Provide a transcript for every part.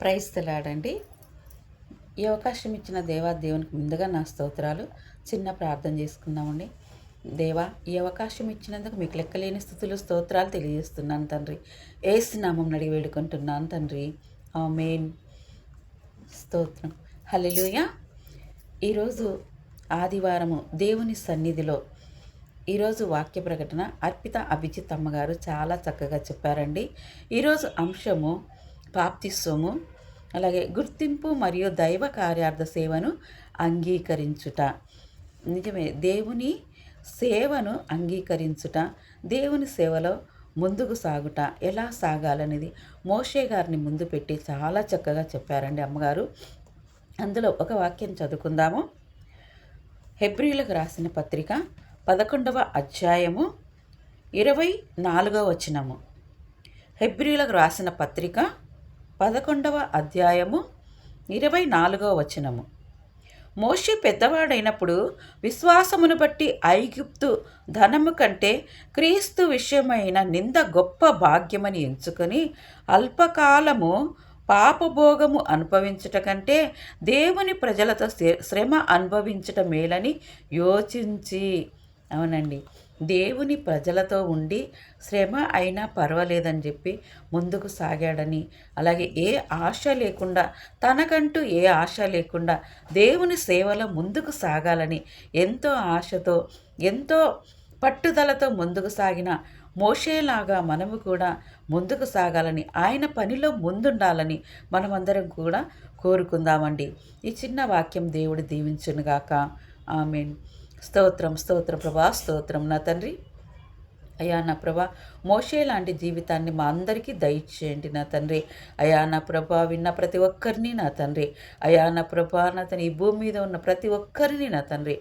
Praise తెలాడండి. ఈ అవకాశం ఇచ్చిన దేవా దేవునికి ముందుగా నా స్తోత్రాలు. చిన్న ప్రార్థన చేసుకుందామండి. దేవా ఈ అవకాశం ఇచ్చినందుకు మీకు లెక్కలేని స్థుతులు స్తోత్రాలు తెలియజేస్తున్నాను తండ్రి. ఏసునామం నడిగి వేడుకుంటున్నాను తండ్రి. ఆ మెయిన్ స్తోత్రం. హల్లెలూయా. ఈరోజు ఆదివారము దేవుని సన్నిధిలో ఈరోజు వాక్య ప్రకటన అర్పిత అభిజిత్ అమ్మగారు చాలా చక్కగా చెప్పారండి. ఈరోజు అంశము పాప్తిస్వము అలాగే గుర్తింపు మరియు దైవ కార్యార్థ సేవను అంగీకరించుట. నిజమే దేవుని సేవను అంగీకరించుట దేవుని సేవలో ముందుకు సాగుట. ఎలా సాగాలనేది మోషే గారిని ముందు పెట్టి చాలా చక్కగా చెప్పారండి అమ్మగారు. అందులో ఒక వాక్యం చదువుకుందాము. హెబ్రిలకు రాసిన పత్రిక పదకొండవ అధ్యాయము ఇరవై నాలుగవ వచనము. హెబ్రిలకు రాసిన పత్రిక పదకొండవ అధ్యాయము ఇరవై నాలుగవ వచనము. మోషి పెద్దవాడైనప్పుడు విశ్వాసమును బట్టి ఐగుప్తు ధనము కంటే క్రీస్తు విషయమైన నింద గొప్ప భాగ్యమని ఎంచుకొని అల్పకాలము పాపభోగము అనుభవించుట కంటే దేవుని ప్రజలతో శ్రమ అనుభవించట మేలని యోచించి అవునండి. దేవుని ప్రజలతో ఉండి శ్రమ అయినా పర్వాలేదని చెప్పి ముందుకు సాగాడని అలాగే ఏ ఆశ లేకుండా తనకంటూ ఏ ఆశ లేకుండా దేవుని సేవలో ముందుకు సాగాలని ఎంతో ఆశతో ఎంతో పట్టుదలతో ముందుకు సాగిన మోషేలాగా మనము కూడా ముందుకు సాగాలని ఆయన పనిలో ముందుండాలని మనమందరం కూడా కోరుకుందామండి. ఈ చిన్న వాక్యం దేవుడు దీవించునుగాక. ఆమెన్. స్తోత్రం స్తోత్రం ప్రభా స్తోత్రం నా తండ్రి. అయా నా ప్రభా మోషే లాంటి జీవితాన్ని మా అందరికీ దయచేయండి నా తండ్రి. అయా నా ప్రభా విన్న ప్రతి ఒక్కరిని నా తండ్రి. అయా నా ప్రభా నా తన ఈ భూమి మీద ఉన్న ప్రతి ఒక్కరిని నా తండ్రి.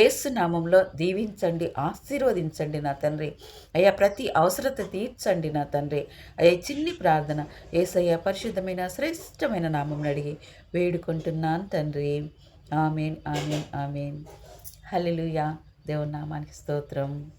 ఏసు నామంలో దీవించండి ఆశీర్వదించండి నా తండ్రి. అయ్యా ప్రతి అవసరత తీర్చండి నా తండ్రి. అయ్యా చిన్ని ప్రార్థన ఏసయ్య పరిశుద్ధమైన శ్రేష్టమైన నామం అడిగి వేడుకుంటున్నాను తండ్రి. Amen amen amen. హల్లెలూయా. దేవునామానికి స్తోత్రం.